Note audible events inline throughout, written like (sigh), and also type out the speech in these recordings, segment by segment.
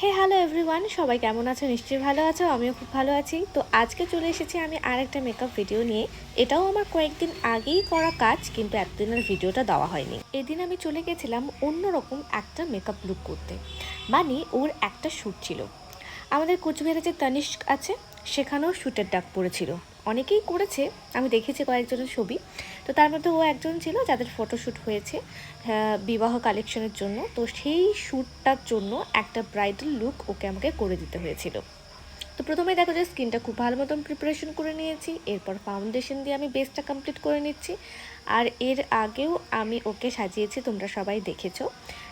হে hello everyone সবাই কেমন আছো? নিশ্চয়ই ভালো আছো। আমিও খুব ভালো আছি। তো আজকে চলে এসেছি আমি আর একটা মেকআপ ভিডিও নিয়ে। এটাও আমার কয়েকদিন আগেই করা কাজ, কিন্তু এতদিনের ভিডিওটা দেওয়া হয়নি। এদিন আমি চলে গেছিলাম অন্যরকম একটা মেকআপ লুক করতে। মানে ওর একটা শ্যুট ছিল। আমাদের কোচবিহারে যে তানিষ্ক আছে, সেখানেও শ্যুটের ডাক পড়েছিল। অনেকেই করেছে। আমি দেখেছি কয়েকজনের ছবি। তো তার মধ্যে ও একজন ছিল যাদের ফটোশ্যুট হয়েছে আহ, বিবাহ কালেকশনের জন্য। তো সেই শ্যুটটার জন্য একটা ব্রাইডাল লুক ওকে আমাকে করে দিতে হয়েছিল। তো প্রথমে দেখো যে স্কিনটা খুব ভালো মতন প্রিপারেশন করে নিয়েছি এরপর ফাউন্ডেশন দিয়ে আমি বেসটা কমপ্লিট করে নিচ্ছি। আর এর আগেও আমি ওকে সাজিয়েছি তোমরা সবাই দেখেছ।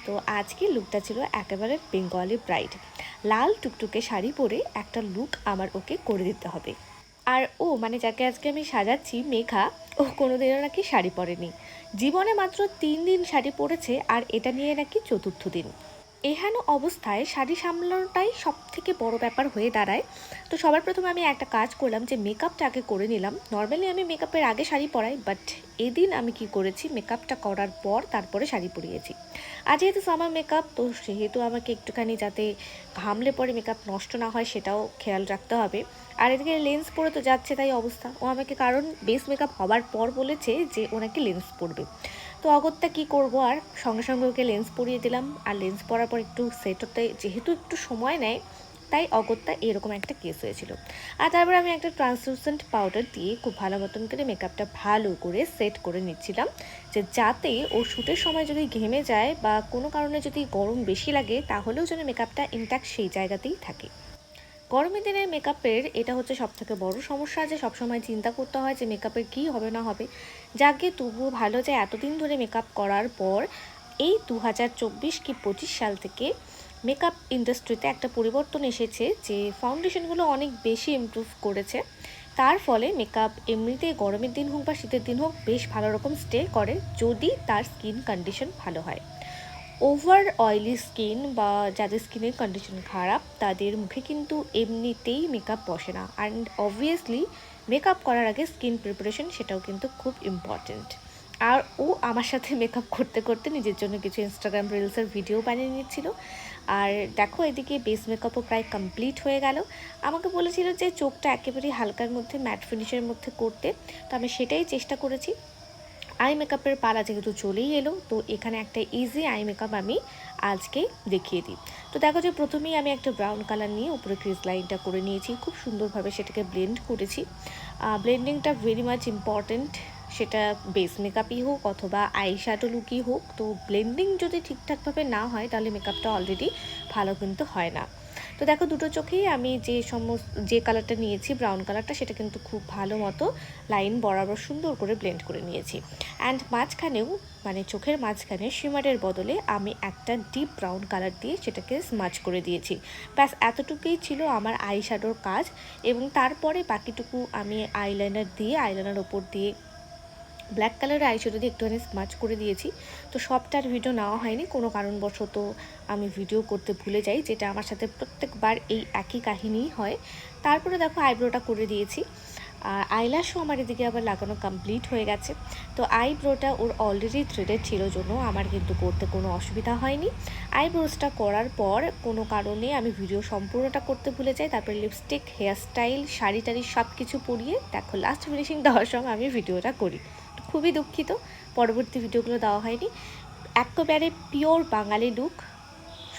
তো আজকে লুকটা ছিল একেবারে বেঙ্গলি ব্রাইড লাল টুকটুকে শাড়ি পরে একটা লুক আমার ওকে করে দিতে হবে। আর ও মানে যাকে আজকে আমি সাজাচ্ছি, মেঘা, ও কোনোদিনও নাকি শাড়ি পরেনি। জীবনে মাত্র তিন দিন শাড়ি পরেছে, আর এটা নিয়ে নাকি চতুর্থ দিন। এহেন অবস্থায় শাড়ি সামলানোটাই সব থেকে বড় ব্যাপার হয়ে দাঁড়ায়। তো সবার প্রথমে আমি একটা কাজ করলাম যে মেকআপটা আগে করে নিলাম। নর্মালি আমি মেকআপের আগে শাড়ি পরাই বাট এদিন আমি কি করেছি মেকআপটা করার পর তারপরে শাড়ি পরিয়েছি। আর যেহেতু সামার মেকআপ তো সেহেতু আমাকে একটুখানি যাতে ঘামলে পরে মেকআপ নষ্ট না হয় সেটাও খেয়াল রাখতে হবে। আর এদিকে লেন্স পরে তো যাচ্ছে তাই অবস্থা। ও আমাকে কারণ বেস মেকআপ হবার পর বলেছে যে ওনাকে লেন্স পরবে। তো অগত্যা কি করব? আর সঙ্গে সঙ্গে ওকে লেন্স পরিয়ে দিলাম। আর লেন্স পরার পর একটু সেট হতে যেহেতু একটু সময় নেয়, তাই অগত্যা এরকম একটা কেস হয়েছিল। আর তারপর আমি একটা ট্রান্সলুসেন্ট পাউডার দিয়ে খুব ভালো মতন করে মেকআপটা ভালো করে সেট করে নিচ্ছিলাম। যে যাতে ও শ্যুটের সময় যদি ঘেমে যায় বা কোনো কারণে যদি গরম বেশি লাগে, তাহলেও যেন মেকআপটা ইনট্যাক্ট সেই জায়গাতেই থাকে। গরমের দিনের মেকআপের এটা হচ্ছে সব থেকে বড় সমস্যা যে সবসময় চিন্তা করতে হয় যে মেকআপের কী হবে না হবে। যাকে তবুও ভালো যে এতদিন ধরে মেকআপ করার পর এই দু হাজার চব্বিশ কি পঁচিশ সাল থেকে মেকআপ ইন্ডাস্ট্রিতে একটা পরিবর্তন এসেছে যে ফাউন্ডেশনগুলো অনেক বেশি ইমপ্রুভ করেছে। তার ফলে মেকআপ এমনিতে গরমের দিন হোক বা শীতের দিন হোক বেশ ভালো রকম স্টে করে যদি তার স্কিন কন্ডিশন ভালো হয়। ওভার অয়েলি স্কিন বা যাদের স্কিনের কন্ডিশন খারাপ, তাদের মুখে কিন্তু এমনিতেই মেকআপ বসে না। অ্যান্ড অবভিয়াসলি মেকআপ করার আগে স্কিন প্রিপারেশন সেটাও কিন্তু খুব ইম্পর্ট্যান্ট আর ও আমার সাথে (laughs) মেকআপ করতে করতে নিজের জন্য কিছু ইনস্টাগ্রাম রিলসের ভিডিও বানিয়ে নিচ্ছিল। আর দেখো, এদিকে বেস মেকআপও প্রায় কমপ্লিট হয়ে গেল। আমাকে বলেছিল যে, চোখটা একেবারেই হালকার মধ্যে ম্যাট ফিনিশের মধ্যে করতে। তো আমি সেটাই চেষ্টা করেছি। আই মেকআপের পালা যেহেতু চলেই এলো, তো এখানে একটা ইজি আই মেকআপ আমি আজকে দেখিয়ে দিই। তো দেখো যে প্রথমেই আমি একটা ব্রাউন কালার নিয়ে উপরে ক্রিজ লাইনটা করে নিয়েছি, খুব সুন্দরভাবে সেটাকে ব্লেন্ড করেছি। ব্লেন্ডিংটা ভেরি মাচ ইম্পর্ট্যান্ট সেটা বেস মেকআপই হোক অথবা আই শ্যাডো লুকই হোক। তো ব্লেন্ডিং যদি ঠিকঠাকভাবে না হয়, তাহলে মেকআপটা অলরেডি ভালো কিন্তু হয় না। তো দেখো দুটো চোখেই আমি যে সমস্ত, যে কালারটা নিয়েছি ব্রাউন কালারটা সেটা কিন্তু খুব ভালো মতো লাইন বরাবর সুন্দর করে ব্লেন্ড করে নিয়েছি। অ্যান্ড মাঝখানেও মানে চোখের মাঝখানে শিমারের বদলে আমি একটা ডিপ ব্রাউন কালার দিয়ে সেটাকে স্মাচ করে দিয়েছি। ব্যাস, এতটুকুই ছিল আমার আই শ্যাডোর কাজ এবং তারপরে বাকিটুকু আমি আইলাইনার দিয়ে আইলাইনার ওপর দিয়ে ব্ল্যাক কালারের আইশ্যাডো দিয়ে একটুখানি স্মাচ করে দিয়েছি। তো সবটার ভিডিও নেওয়া হয়নি, কোনো কারণবশত আমি ভিডিও করতে ভুলে যাই, যেটা আমার সাথে প্রত্যেকবার এই একই কাহিনীই হয়। তারপরে দেখো আইব্রোটা করে দিয়েছি। আর আইল্যাশও আমার এদিকে আবার লাগানো কমপ্লিট হয়ে গেছে। তো আইব্রোটা ওর অলরেডি থ্রেডেড ছিল জন্য আমার কিন্তু করতে কোনো অসুবিধা হয়নি। আইব্রোসটা করার পর কোনো কারণে আমি ভিডিও সম্পূর্ণটা করতে ভুলে যাই, তারপরে লিপস্টিক হেয়ারস্টাইল শাড়ি টাড়ি সব কিছু পরিয়ে, দেখো লাস্ট ফিনিশিং দেওয়ার সময় আমি ভিডিওটা করি। খুবই দুঃখিত। পরবর্তী ভিডিওগুলো দেওয়া হয়নি। একেবারে পিওর বাঙালি লুক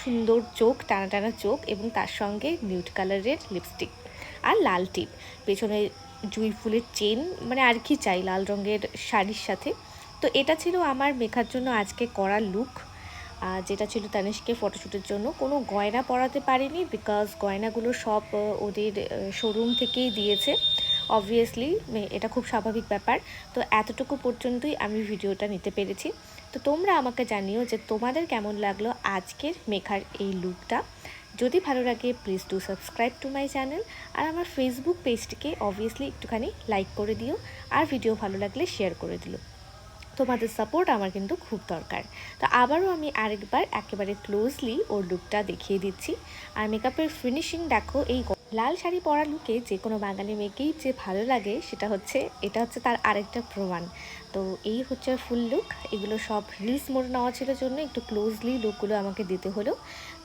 সুন্দর চোখ, টানা টানা চোখ এবং তার সঙ্গে নিউড কালারের লিপস্টিক আর লাল টিপ পেছনে জুই ফুলের চেন মানে আর কি চাই লাল রঙের শাড়ির সাথে। তো এটা ছিল আমার মেখার জন্য আজকে করা লুক যেটা ছিল তানিশকে ফটোশ্যুটের জন্য। কোনো গয়না পরাতে পারিনি বিকজ গয়নাগুলো সব ওদের শোরুম থেকেই দিয়েছে। অবভিয়াসলি এটা খুব স্বাভাবিক ব্যাপার। তো এতটুকু পর্যন্তই আমি ভিডিওটা নিতে পেরেছি। তো তোমরা আমাকে জানিও যে তোমাদের কেমন লাগল আজকের মেখার এই লুকটা। যদি ভালো লাগে please to subscribe to my channel আর আমার ফেসবুক পেজটিকে অবভিয়াসলি একটুখানি লাইক করে দিও আর ভিডিও ভালো লাগলে শেয়ার করে দিও তোমাদের সাপোর্ট আমার কিন্তু খুব দরকার। তো আবারও আমি আরেকবার একেবারে ক্লোজলি ওর লুকটা দেখিয়ে দিচ্ছি। আর মেকআপের ফিনিশিং দেখো, এই লাল শাড়ি পরা লুকে যে কোনো বাঙালি মেয়েকেই যে ভালো লাগে সেটা হচ্ছে, এটা হচ্ছে তার আরেকটা প্রমাণ। তো এই হচ্ছে ফুল লুক এগুলো সব রিলস মোড নেওয়া ছিল জন্য একটু ক্লোজলি লুকগুলো আমাকে দিতে হলো।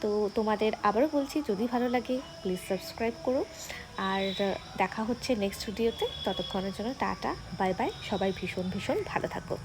তো তোমাদের আবারও বলছি, যদি ভালো লাগে প্লিজ সাবস্ক্রাইব করো। আর দেখা হচ্ছে নেক্সট ভিডিওতে ততক্ষণের জন্য টাটা বাই বাই সবাই ভীষণ ভীষণ ভালো থাকো।